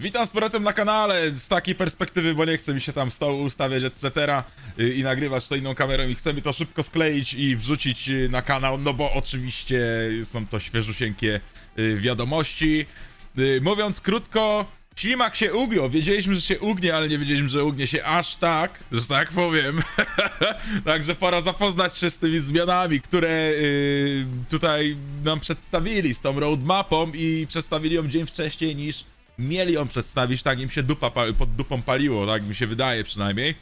Witam z powrotem na kanale, z takiej perspektywy, bo nie chce mi się tam stołu ustawiać, etc. y, i nagrywać to inną kamerą i chcemy to szybko skleić i wrzucić y, na kanał, no bo oczywiście są to świeżusieńkie y, wiadomości. Mówiąc krótko, ślimak się ugiął, wiedzieliśmy, że się ugnie, ale nie wiedzieliśmy, że ugnie się aż tak, że tak powiem. Także pora zapoznać się z tymi zmianami, które tutaj nam przedstawili, z tą roadmapą i przedstawili ją dzień wcześniej niż mieli ją przedstawić, tak im się dupa pa- pod dupą paliło, tak mi się wydaje przynajmniej.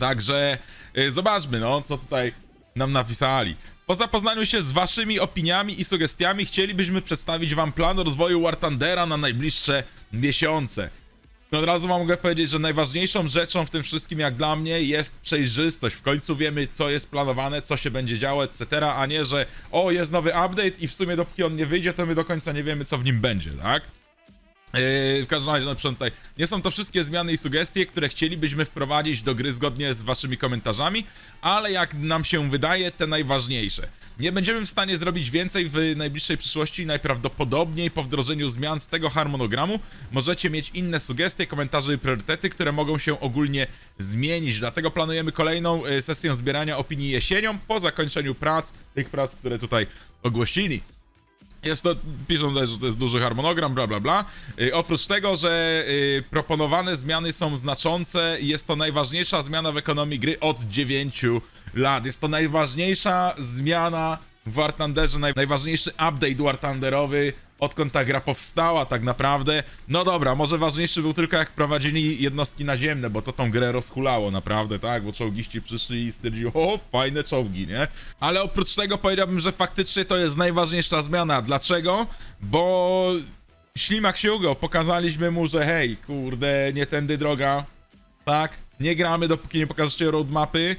Także y, zobaczmy, no, co tutaj nam napisali. Po zapoznaniu się z waszymi opiniami i sugestiami chcielibyśmy przedstawić wam plan rozwoju War Thundera na najbliższe miesiące. No od razu mogę powiedzieć, że najważniejszą rzeczą w tym wszystkim, jak dla mnie, jest przejrzystość. W końcu wiemy, co jest planowane, co się będzie działo, etc., a nie, że o, jest nowy update i w sumie dopóki on nie wyjdzie, to my do końca nie wiemy, co w nim będzie, tak? Yy, w każdym razie, na przykład tutaj nie są to wszystkie zmiany i sugestie, które chcielibyśmy wprowadzić do gry zgodnie z waszymi komentarzami, ale jak nam się wydaje, te najważniejsze. Nie będziemy w stanie zrobić więcej w najbliższej przyszłości najprawdopodobniej po wdrożeniu zmian z tego harmonogramu możecie mieć inne sugestie, komentarze i priorytety, które mogą się ogólnie zmienić. Dlatego planujemy kolejną yy, sesję zbierania opinii jesienią po zakończeniu prac, tych prac, które tutaj ogłosili. Jest to, piszą że to jest duży harmonogram, bla bla bla. Yy, oprócz tego, że yy, proponowane zmiany są znaczące, jest to najważniejsza zmiana w ekonomii gry od 9 lat. Jest to najważniejsza zmiana w War Thunderze, naj, najważniejszy update War Thunderowy, odkąd ta gra powstała tak naprawdę. No dobra, może ważniejszy był tylko jak prowadzili jednostki naziemne, bo to tą grę rozhulało naprawdę, tak? Bo czołgiści przyszli i stwierdzili, o, fajne czołgi, nie? Ale oprócz tego powiedziałbym, że faktycznie to jest najważniejsza zmiana. Dlaczego? Bo ślimak się ugo, pokazaliśmy mu, że hej, kurde, nie tędy droga, tak? Nie gramy, dopóki nie pokażecie roadmapy.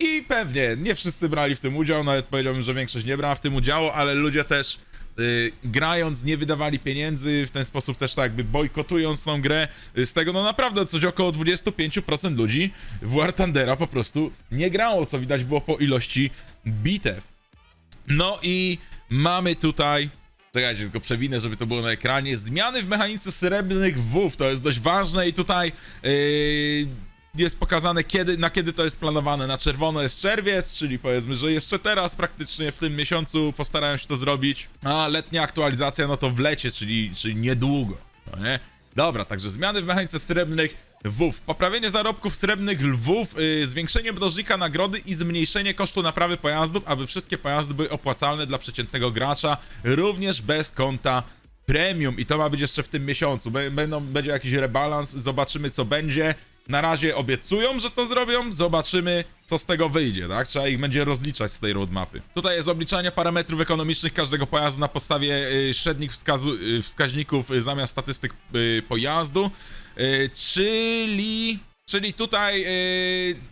I pewnie nie wszyscy brali w tym udział, nawet powiedziałbym, że większość nie brała w tym udziału, ale ludzie też y, grając nie wydawali pieniędzy, w ten sposób też tak jakby bojkotując tą grę. Y, z tego no naprawdę coś około 25% ludzi w War Thundera po prostu nie grało, co widać było po ilości bitew. No i mamy tutaj. Czekajcie, tylko przewinę, żeby to było na ekranie. Zmiany w mechanice srebrnych Wów. To jest dość ważne i tutaj yy, jest pokazane, kiedy, na kiedy to jest planowane. Na czerwono jest czerwiec, czyli powiedzmy, że jeszcze teraz, praktycznie w tym miesiącu postarają się to zrobić. A letnia aktualizacja, no to w lecie, czyli, czyli niedługo. No nie? Dobra, także zmiany w mechanice srebrnych lwów. Poprawienie zarobków srebrnych lwów, yy, zwiększenie mnożnika nagrody i zmniejszenie kosztu naprawy pojazdów, aby wszystkie pojazdy były opłacalne dla przeciętnego gracza, również bez konta premium. I to ma być jeszcze w tym miesiącu. Bę- Będą, będzie jakiś rebalans, zobaczymy co będzie. Na razie obiecują, że to zrobią, zobaczymy co z tego wyjdzie, tak? Trzeba ich będzie rozliczać z tej roadmapy. Tutaj jest obliczanie parametrów ekonomicznych każdego pojazdu na podstawie y, średnich wskazu, y, wskaźników y, zamiast statystyk pojazdu, czyli... Czyli tutaj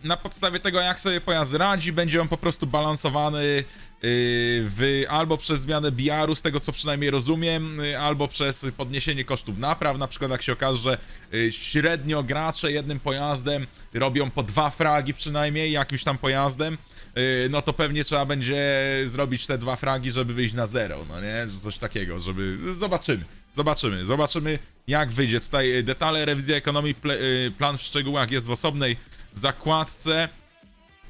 na podstawie tego, jak sobie pojazd radzi, będzie on po prostu balansowany w, albo przez zmianę BR-u, z tego co przynajmniej rozumiem, y, albo przez podniesienie kosztów napraw. Na przykład, jak się okaże, że y, średnio gracze jednym pojazdem robią po dwa fragi przynajmniej, jakimś tam pojazdem, y, no to pewnie trzeba będzie zrobić te dwa fragi, żeby wyjść na zero, no nie? Coś takiego, żeby. Zobaczymy. Zobaczymy, zobaczymy jak wyjdzie. Tutaj y, detale rewizji ekonomii, y, plan w szczegółach jest w osobnej zakładce.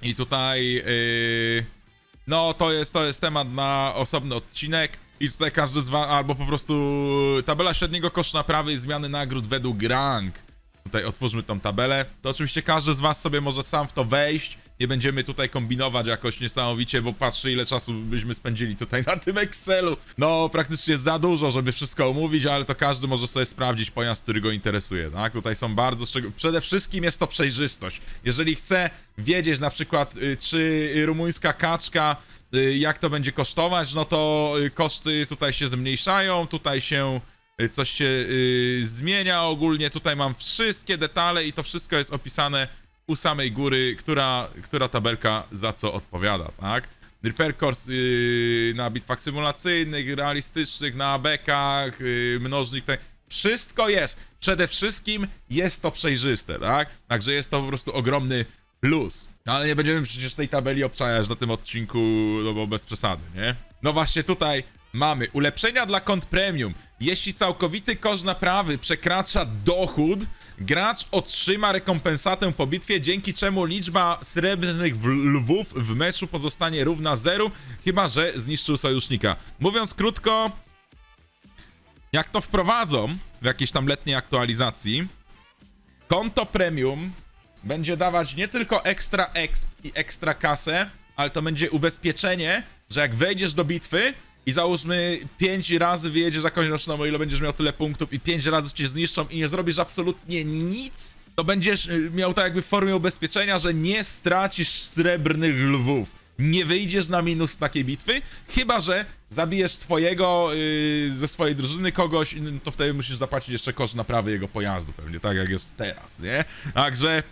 I tutaj, yy, no to jest, to jest temat na osobny odcinek. I tutaj każdy z was, albo po prostu tabela średniego kosztu naprawy i zmiany nagród według rank. Tutaj otwórzmy tą tabelę. To oczywiście każdy z was sobie może sam w to wejść. Nie będziemy tutaj kombinować jakoś niesamowicie, bo patrzcie ile czasu byśmy spędzili tutaj na tym Excelu. No praktycznie za dużo, żeby wszystko omówić, ale to każdy może sobie sprawdzić pojazd, który go interesuje, tak? Tutaj są bardzo. Przede wszystkim jest to przejrzystość. Jeżeli chce wiedzieć na przykład, y, czy rumuńska kaczka, y, jak to będzie kosztować, no to y, koszty tutaj się zmniejszają, tutaj się coś się zmienia ogólnie. Tutaj mam wszystkie detale i to wszystko jest opisane u samej góry, która, która tabelka za co odpowiada, tak? Repair course yy, na bitwach symulacyjnych, realistycznych, na bekach, yy, mnożnik, tak. Wszystko jest. Przede wszystkim jest to przejrzyste, tak? Także jest to po prostu ogromny plus. No, Ale nie będziemy przecież tej tabeli obczajać na tym odcinku, no bo bez przesady, nie? No właśnie tutaj mamy ulepszenia dla kont premium. Jeśli całkowity koszt naprawy przekracza dochód, gracz otrzyma rekompensatę po bitwie, dzięki czemu liczba srebrnych lwów w meczu pozostanie równa zeru, chyba że zniszczył sojusznika. Mówiąc krótko, jak to wprowadzą w jakiejś tam letniej aktualizacji, konto premium będzie dawać nie tylko ekstra exp i ekstra kasę, ale to będzie ubezpieczenie, że jak wejdziesz do bitwy i załóżmy 5 razy wyjedziesz jakąś roczną, ile będziesz miał tyle punktów i 5 razy cię zniszczą i nie zrobisz absolutnie nic, to będziesz y, miał to jakby w formie ubezpieczenia, że nie stracisz srebrnych lwów. Nie wyjdziesz na minus takiej bitwy, chyba że zabijesz swojego yy, ze swojej drużyny kogoś, to wtedy musisz zapłacić jeszcze koszt naprawy jego pojazdu, pewnie tak jak jest teraz, nie? Także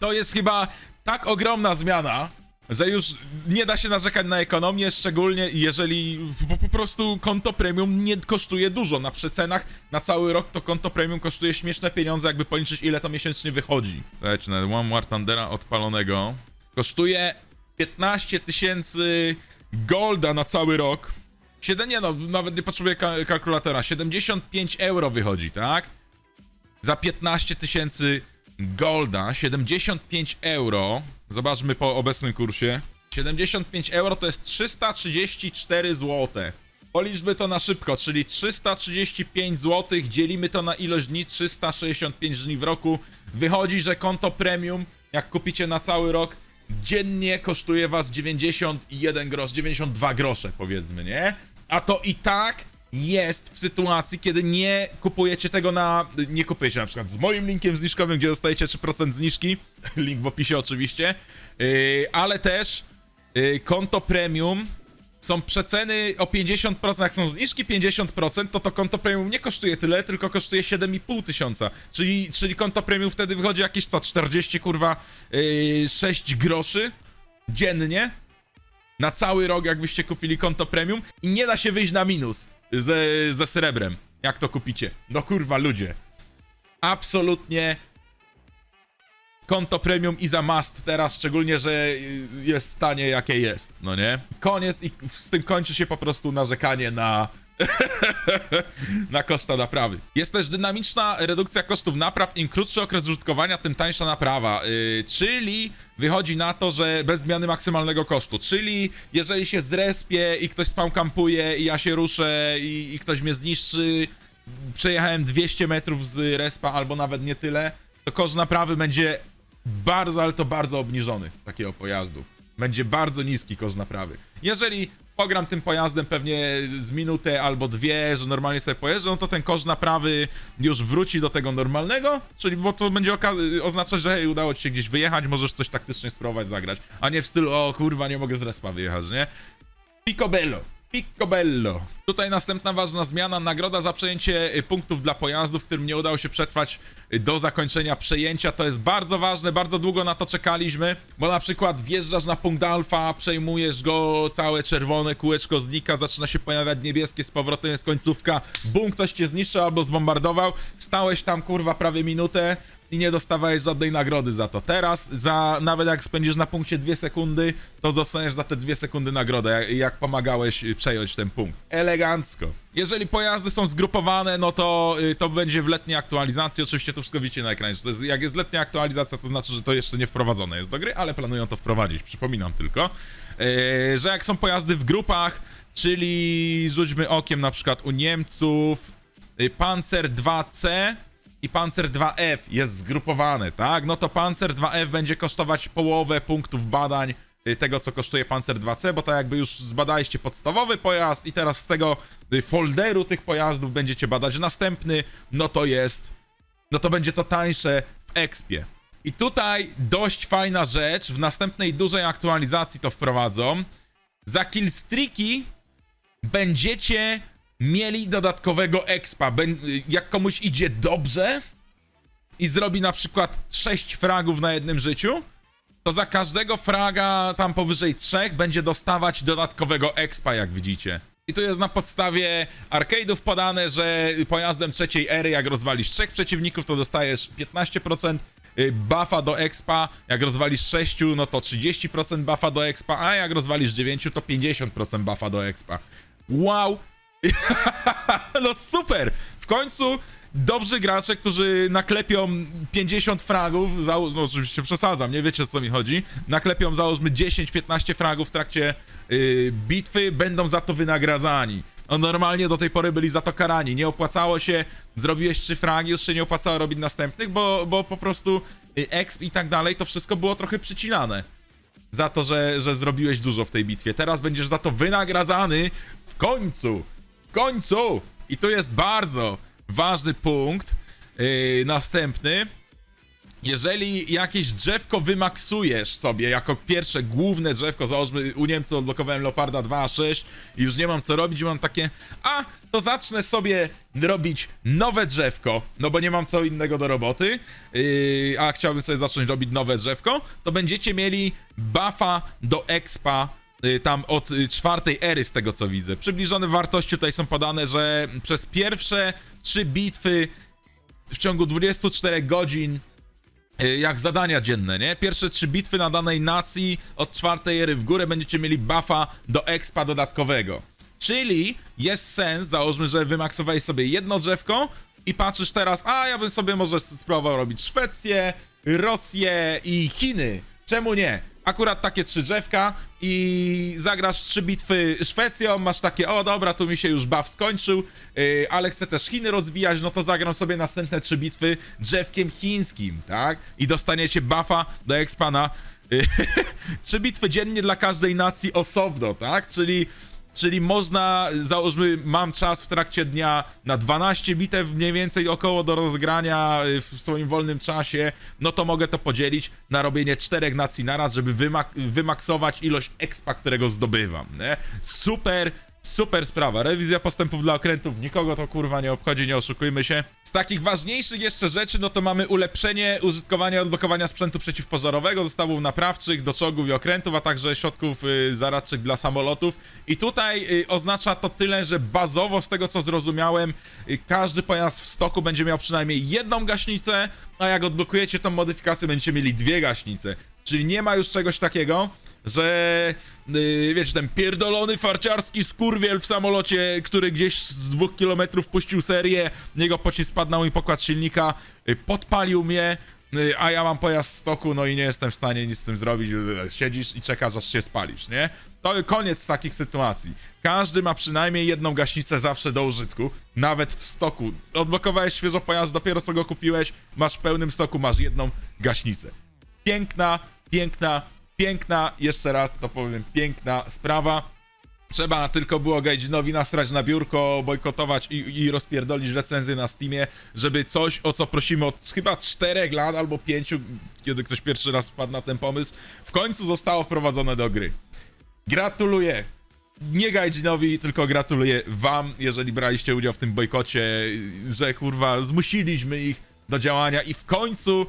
to jest chyba tak ogromna zmiana, że już nie da się narzekać na ekonomię, szczególnie jeżeli po, po prostu konto premium nie kosztuje dużo. Na przecenach na cały rok to konto premium kosztuje śmieszne pieniądze, jakby policzyć ile to miesięcznie wychodzi. Na One War Thundera odpalonego kosztuje 15 tysięcy golda na cały rok. Siedem, nie no, nawet nie potrzebuję ka- kalkulatora. 75 euro wychodzi, tak? za 15 tysięcy golda, 75 euro. Zobaczmy po obecnym kursie. 75 euro to jest 334 zł. Policzmy to na szybko, czyli 335 zł, dzielimy to na ilość dni, 365 dni w roku. Wychodzi, że konto premium, jak kupicie na cały rok, dziennie kosztuje was 91 grosz, 92 grosze powiedzmy, nie? A to i tak jest w sytuacji, kiedy nie kupujecie tego na. Nie kupujecie na przykład z moim linkiem zniżkowym, gdzie dostajecie 3% zniżki. Link w opisie oczywiście. Yy, ale też yy, konto premium. Są przeceny o 50%, jak są zniżki 50%, to to konto premium nie kosztuje tyle, tylko kosztuje 7,5 tysiąca. Czyli, czyli konto premium wtedy wychodzi jakieś co, 40 kurwa yy, 6 groszy dziennie na cały rok, jakbyście kupili konto premium i nie da się wyjść na minus ze, ze srebrem. Jak to kupicie? No kurwa, ludzie. Absolutnie konto premium i za must teraz, szczególnie, że jest stanie jakie jest, no nie? Koniec i z tym kończy się po prostu narzekanie na na koszta naprawy. Jest też dynamiczna redukcja kosztów napraw. Im krótszy okres użytkowania, tym tańsza naprawa. Yy, czyli wychodzi na to, że bez zmiany maksymalnego kosztu. Czyli jeżeli się zrespię i ktoś spam kampuje i ja się ruszę i, i ktoś mnie zniszczy, przejechałem 200 metrów z respa albo nawet nie tyle, to koszt naprawy będzie bardzo, ale to bardzo obniżony takiego pojazdu. Będzie bardzo niski koszt naprawy. Jeżeli pogram tym pojazdem pewnie z minutę albo dwie, że normalnie sobie pojeżdżę, no to ten koszt naprawy już wróci do tego normalnego, czyli bo to będzie oznaczać, że hej, udało ci się gdzieś wyjechać, możesz coś taktycznie spróbować zagrać, a nie w stylu, o kurwa, nie mogę z respa wyjechać, nie? Picobello. Picobello. Tutaj następna ważna zmiana. Nagroda za przejęcie y, punktów dla pojazdów, którym nie udało się przetrwać y, do zakończenia przejęcia. To jest bardzo ważne, bardzo długo na to czekaliśmy, bo na przykład wjeżdżasz na punkt alfa, przejmujesz go, całe czerwone kółeczko znika, zaczyna się pojawiać niebieskie, z powrotem jest końcówka, bum, ktoś cię zniszczył albo zbombardował, stałeś tam kurwa prawie minutę, i nie dostawałeś żadnej nagrody za to. Teraz, za nawet jak spędzisz na punkcie 2 sekundy, to dostaniesz za te 2 sekundy nagrodę, jak, jak pomagałeś y, przejąć ten punkt. Elegancko. Jeżeli pojazdy są zgrupowane, no to y, to będzie w letniej aktualizacji. Oczywiście to wszystko widzicie na ekranie. To jest, jak jest letnia aktualizacja, to znaczy, że to jeszcze nie wprowadzone jest do gry, ale planują to wprowadzić. Przypominam tylko, yy, że jak są pojazdy w grupach, czyli rzućmy okiem na przykład u Niemców, y, Panzer 2C i Panzer 2F jest zgrupowany, tak? No to Panzer 2F będzie kosztować połowę punktów badań y, tego, co kosztuje Panzer 2C, bo tak jakby już zbadaliście podstawowy pojazd i teraz z tego y, folderu tych pojazdów będziecie badać następny, no to jest, no to będzie to tańsze w Expie. I tutaj dość fajna rzecz, w następnej dużej aktualizacji to wprowadzą. Za killstreaki będziecie mieli dodatkowego expa. Jak komuś idzie dobrze i zrobi na przykład 6 fragów na jednym życiu, to za każdego fraga tam powyżej 3 będzie dostawać dodatkowego expa, jak widzicie. I tu jest na podstawie arcade'ów podane, że pojazdem trzeciej ery, jak rozwalisz trzech przeciwników, to dostajesz 15% y, buffa do expa, jak rozwalisz 6, no to 30% buffa do expa, a jak rozwalisz 9, to 50% buffa do expa. Wow! no super! W końcu dobrzy gracze, którzy naklepią 50 fragów, no oczywiście przesadzam, nie wiecie o co mi chodzi, naklepią załóżmy 10-15 fragów w trakcie yy, bitwy, będą za to wynagradzani. No normalnie do tej pory byli za to karani, nie opłacało się, zrobiłeś 3 fragi, już się nie opłacało robić następnych, bo, bo po prostu y, exp i tak dalej, to wszystko było trochę przycinane za to, że, że zrobiłeś dużo w tej bitwie. Teraz będziesz za to wynagradzany w końcu. Końcu! I tu jest bardzo ważny punkt. Yy, następny. Jeżeli jakieś drzewko wymaksujesz sobie jako pierwsze główne drzewko, załóżmy u Niemców odblokowałem Leoparda 2.6 i już nie mam co robić mam takie, a to zacznę sobie robić nowe drzewko, no bo nie mam co innego do roboty, yy, a chciałbym sobie zacząć robić nowe drzewko, to będziecie mieli buffa do expa tam od y, czwartej ery z tego co widzę. Przybliżone wartości tutaj są podane, że przez pierwsze trzy bitwy w ciągu 24 godzin y, jak zadania dzienne, nie? Pierwsze trzy bitwy na danej nacji od czwartej ery w górę będziecie mieli buffa do expa dodatkowego. Czyli jest sens, załóżmy, że wymaksowałeś sobie jedno drzewko i patrzysz teraz, a ja bym sobie może spróbował robić Szwecję, Rosję i Chiny. Czemu nie? Akurat takie trzy drzewka i zagrasz trzy bitwy Szwecją, masz takie, o dobra, tu mi się już buff skończył, yy, ale chcę też Chiny rozwijać, no to zagram sobie następne trzy bitwy drzewkiem chińskim, tak? I dostaniecie buffa do expana. Yy, trzy bitwy dziennie dla każdej nacji osobno, tak? Czyli Czyli można, załóżmy, mam czas w trakcie dnia na 12 bitew mniej więcej około do rozgrania y, w swoim wolnym czasie, no to mogę to podzielić na robienie czterech nacji naraz, żeby wymak wymaksować ilość expa, którego zdobywam, nie? Super, super sprawa. Rewizja postępów dla okrętów, nikogo to kurwa nie obchodzi, nie oszukujmy się. Z takich ważniejszych jeszcze rzeczy, no to mamy ulepszenie użytkowania i odblokowania sprzętu przeciwpożarowego, zestawów naprawczych do czołgów i okrętów, a także środków y, zaradczych dla samolotów. I tutaj y, oznacza to tyle, że bazowo, z tego co zrozumiałem, y, każdy pojazd w stoku będzie miał przynajmniej jedną gaśnicę, a jak odblokujecie tą modyfikację, będziecie mieli dwie gaśnice. Czyli nie ma już czegoś takiego, że yy, wiecie, ten pierdolony farciarski skurwiel w samolocie, który gdzieś z dwóch kilometrów puścił serię, jego pocisk spadł na mój pokład silnika, yy, podpalił mnie, yy, a ja mam pojazd w stoku, no i nie jestem w stanie nic z tym zrobić, yy, siedzisz i czekasz, aż się spalisz, nie? To koniec takich sytuacji. Każdy ma przynajmniej jedną gaśnicę zawsze do użytku, nawet w stoku. Odblokowałeś świeżo pojazd, dopiero co go kupiłeś, masz w pełnym stoku, masz jedną gaśnicę. Piękna, piękna, piękna, jeszcze raz to powiem, piękna sprawa. Trzeba tylko było Gajdzinowi nasrać na biurko, bojkotować i, i rozpierdolić recenzję na Steamie, żeby coś, o co prosimy od chyba 4 lat albo 5, kiedy ktoś pierwszy raz wpadł na ten pomysł, w końcu zostało wprowadzone do gry. Gratuluję! Nie Gajdzinowi, tylko gratuluję wam, jeżeli braliście udział w tym bojkocie, że kurwa zmusiliśmy ich do działania i w końcu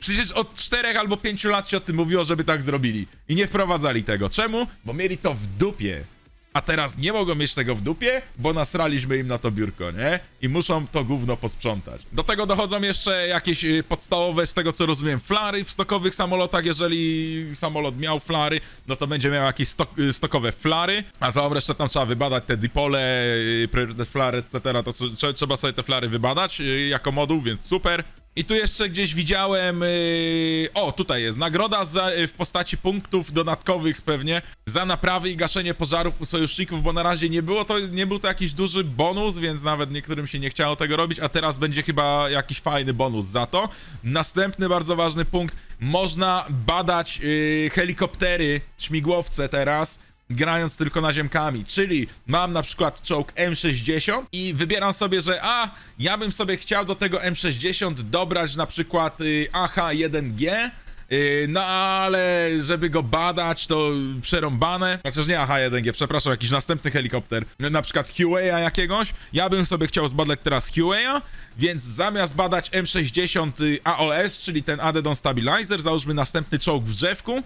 Przecież od 4 albo 5 lat się o tym mówiło, żeby tak zrobili. I nie wprowadzali tego. Czemu? Bo mieli to w dupie. A teraz nie mogą mieć tego w dupie, bo nasraliśmy im na to biurko, nie? I muszą to gówno posprzątać. Do tego dochodzą jeszcze jakieś y, podstawowe, z tego co rozumiem, flary w stokowych samolotach. Jeżeli samolot miał flary, no to będzie miał jakieś stok, y, stokowe flary. A za jeszcze tam trzeba wybadać te dipole, y, priorytet flary, etc. To tr- trzeba sobie te flary wybadać jako moduł, więc super. I tu jeszcze gdzieś widziałem. Yy... O, tutaj jest. Nagroda za, yy, w postaci punktów dodatkowych pewnie za naprawy i gaszenie pożarów u sojuszników, bo na razie nie było to, nie był to jakiś duży bonus, więc nawet niektórym się nie chciało tego robić, a teraz będzie chyba jakiś fajny bonus za to. Następny bardzo ważny punkt. Można badać yy, helikoptery, śmigłowce teraz grając tylko naziemkami, czyli mam na przykład czołg M60 i wybieram sobie, że a, ja bym sobie chciał do tego M60 dobrać na przykład y, AH-1G, y, no ale żeby go badać, to przerąbane. Chociaż nie AH-1G, przepraszam, jakiś następny helikopter. Na przykład Huey'a jakiegoś. Ja bym sobie chciał zbadać teraz Huey'a, więc zamiast badać M60 y, AOS, czyli ten Addon Stabilizer, załóżmy następny czołg w drzewku,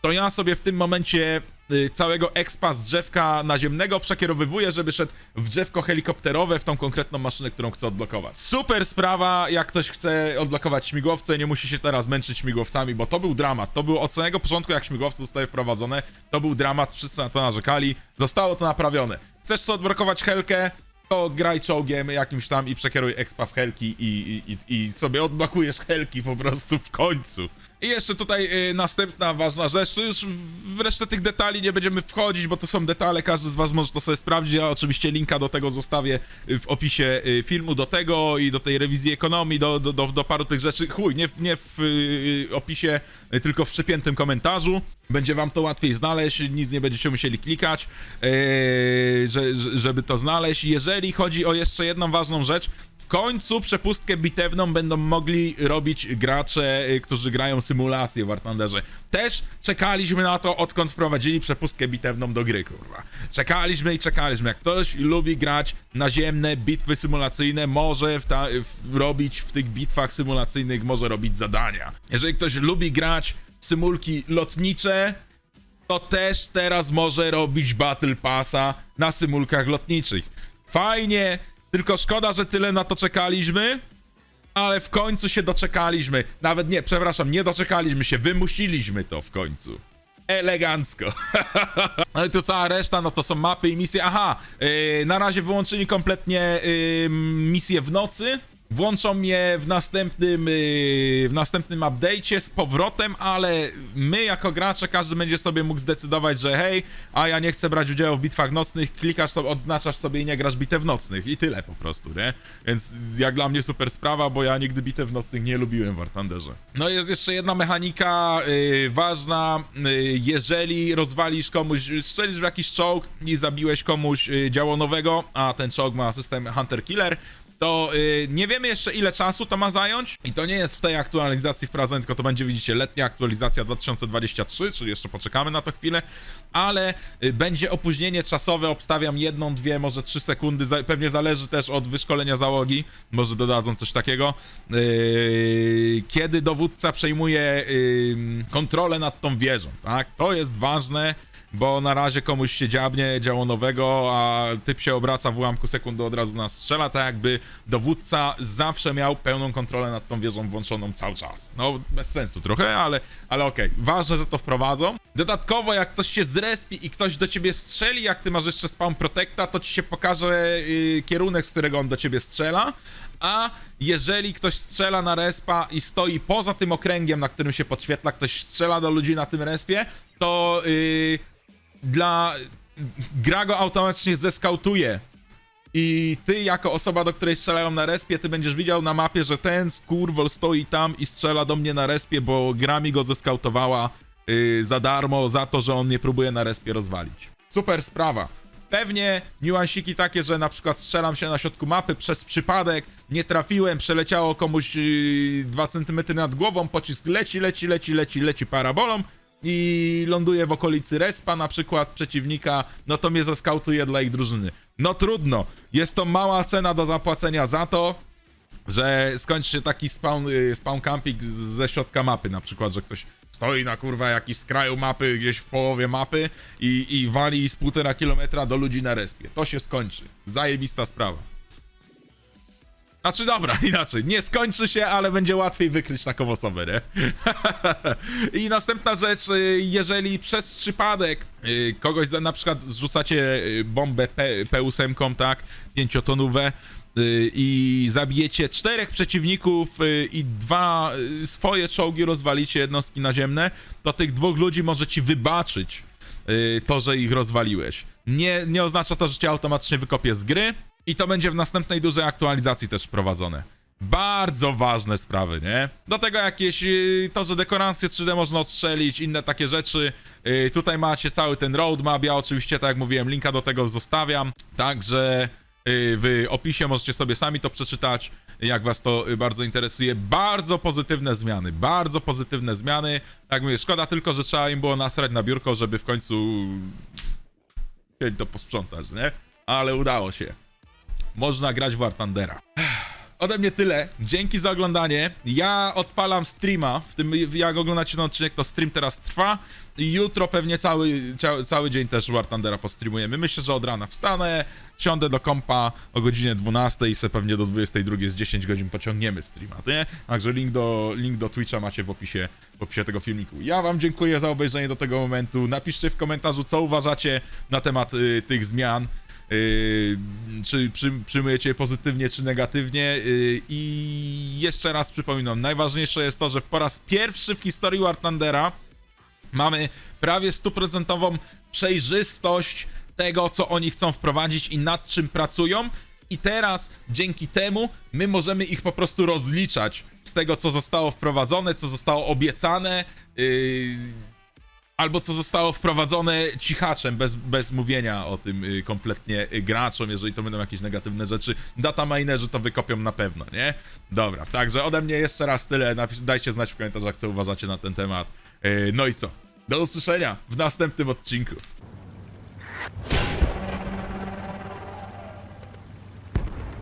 to ja sobie w tym momencie całego expa z drzewka naziemnego przekierowywuję, żeby szedł w drzewko helikopterowe w tą konkretną maszynę, którą chcę odblokować. Super sprawa, jak ktoś chce odblokować śmigłowce, nie musi się teraz męczyć śmigłowcami, bo to był dramat. To było od samego początku, jak śmigłowce zostały wprowadzone, to był dramat, wszyscy na to narzekali, zostało to naprawione. chcesz sobie odblokować helkę, to graj czołgiem jakimś tam i przekieruj expa w helki i, i, i, i sobie odblokujesz helki po prostu w końcu. I jeszcze tutaj y, następna ważna rzecz, to już w resztę tych detali nie będziemy wchodzić, bo to są detale, każdy z was może to sobie sprawdzić, ja oczywiście linka do tego zostawię y, w opisie y, filmu, do tego i do tej rewizji ekonomii, do, do, do, do paru tych rzeczy, chuj, nie, nie w y, opisie, y, tylko w przypiętym komentarzu. Będzie wam to łatwiej znaleźć, nic nie będziecie musieli klikać, yy, że- żeby to znaleźć. Jeżeli chodzi o jeszcze jedną ważną rzecz, w końcu przepustkę bitewną będą mogli robić gracze, y, którzy grają symulację w War Thunderze. Też czekaliśmy na to, odkąd wprowadzili przepustkę bitewną do gry, kurwa. Czekaliśmy i czekaliśmy. Jak ktoś lubi grać naziemne bitwy symulacyjne, może w ta, w, robić w tych bitwach symulacyjnych, może robić zadania. Jeżeli ktoś lubi grać symulki lotnicze, to też teraz może robić Battle Passa na symulkach lotniczych. Fajnie, tylko szkoda, że tyle na to czekaliśmy, ale w końcu się doczekaliśmy. Nawet nie, przepraszam, nie doczekaliśmy się, wymusiliśmy to w końcu. Elegancko. Ale to cała reszta, no to są mapy i misje. Aha, yy, na razie wyłączyli kompletnie yy, misje w nocy. Włączą je w następnym, yy, w następnym update'cie z powrotem, ale my jako gracze, każdy będzie sobie mógł zdecydować, że hej, a ja nie chcę brać udziału w bitwach nocnych, klikasz sobie, odznaczasz sobie i nie grasz bitew nocnych i tyle po prostu, nie? Więc jak dla mnie super sprawa, bo ja nigdy bitew nocnych nie lubiłem w War Thunderze. No jest jeszcze jedna mechanika yy, ważna, yy, jeżeli rozwalisz komuś, strzelisz w jakiś czołg i zabiłeś komuś yy, działonowego, a ten czołg ma system Hunter Killer, to y, nie wiemy jeszcze ile czasu to ma zająć. I to nie jest w tej aktualizacji wprowadzone, tylko to będzie, widzicie, letnia aktualizacja 2023, czyli jeszcze poczekamy na to chwilę, ale y, będzie opóźnienie czasowe, obstawiam jedną, dwie, może trzy sekundy, za, pewnie zależy też od wyszkolenia załogi, może dodadzą coś takiego, yy, kiedy dowódca przejmuje kontrolę nad tą wieżą, tak, to jest ważne, bo na razie komuś się dziabnie działo nowego, a typ się obraca w ułamku sekundy od razu nas strzela, tak jakby dowódca zawsze miał pełną kontrolę nad tą wieżą włączoną cały czas. No, bez sensu trochę, ale, ale okej. Ważne, że to wprowadzą. Dodatkowo, jak ktoś się zrespi i ktoś do ciebie strzeli, jak ty masz jeszcze spawn protecta, to ci się pokaże yy, kierunek, z którego on do ciebie strzela, a jeżeli ktoś strzela na respa i stoi poza tym okręgiem, na którym się podświetla, ktoś strzela do ludzi na tym respie, to yy, dla... gra go automatycznie zeskautuje. I ty, jako osoba, do której strzelają na respie, ty będziesz widział na mapie, że ten skurwol stoi tam i strzela do mnie na respie, bo gra mi go zeskautowała yy, za darmo, za to, że on mnie próbuje na respie rozwalić. Super sprawa. Pewnie niuansiki takie, że na przykład strzelam się na środku mapy przez przypadek, nie trafiłem, przeleciało komuś yy, 2 cm nad głową, pocisk leci, leci, leci, leci, leci parabolą i ląduje w okolicy respa na przykład przeciwnika, no to mnie zeskautuje dla ich drużyny. No trudno, jest to mała cena do zapłacenia za to, że skończy się taki spawn, y, spawn camping ze środka mapy, na przykład, że ktoś stoi na kurwa jakiś skraju mapy, gdzieś w połowie mapy i, i wali z półtora kilometra do ludzi na respie. To się skończy. Zajebista sprawa. Znaczy dobra, inaczej, nie skończy się, ale będzie łatwiej wykryć taką osobę, nie? I następna rzecz, y, jeżeli przez przypadek y, kogoś na przykład zrzucacie y, bombę P- P8, tak, pięciotonówę i zabijecie czterech przeciwników i dwa swoje czołgi rozwalicie jednostki naziemne, to tych dwóch ludzi może ci wybaczyć to, że ich rozwaliłeś. Nie, nie oznacza to, że cię automatycznie wykopie z gry i to będzie w następnej dużej aktualizacji też wprowadzone. Bardzo ważne sprawy, nie? Do tego jakieś y, to, że dekoracje 3D można odstrzelić, inne takie rzeczy. Y, tutaj macie cały ten roadmap. Ja oczywiście, tak jak mówiłem, linka do tego zostawiam. Także y, w opisie możecie sobie sami to przeczytać, jak was to bardzo interesuje. Bardzo pozytywne zmiany, bardzo pozytywne zmiany. Tak mówię, szkoda tylko, że trzeba im było nasrać na biurko, żeby w końcu chcieli to posprzątać, nie? Ale udało się. Można grać w War Thundera. Ode mnie tyle. Dzięki za oglądanie. Ja odpalam streama. W tym, jak oglądacie ten odcinek, to stream teraz trwa. Jutro pewnie cały, cia, cały dzień też War Thundera postreamujemy. Myślę, że od rana wstanę, siądę do kompa o godzinie 12 i se pewnie do 22 z 10 godzin pociągniemy streama, nie? Także link do, link do Twitcha macie w opisie, w opisie tego filmiku. Ja wam dziękuję za obejrzenie do tego momentu. Napiszcie w komentarzu, co uważacie na temat y, tych zmian. Yy, czy przy, przyjmujecie je pozytywnie, czy negatywnie. Yy, I jeszcze raz przypominam, najważniejsze jest to, że po raz pierwszy w historii War Thundera mamy prawie stuprocentową przejrzystość tego, co oni chcą wprowadzić i nad czym pracują. I teraz dzięki temu my możemy ich po prostu rozliczać z tego, co zostało wprowadzone, co zostało obiecane. Yy, albo co zostało wprowadzone cichaczem, bez, bez mówienia o tym y, kompletnie y, graczom, jeżeli to będą jakieś negatywne rzeczy. Data minerzy to wykopią na pewno, nie? Dobra, także ode mnie jeszcze raz tyle. Napisz, dajcie znać w komentarzach, co uważacie na ten temat. Y, no i co? Do usłyszenia w następnym odcinku.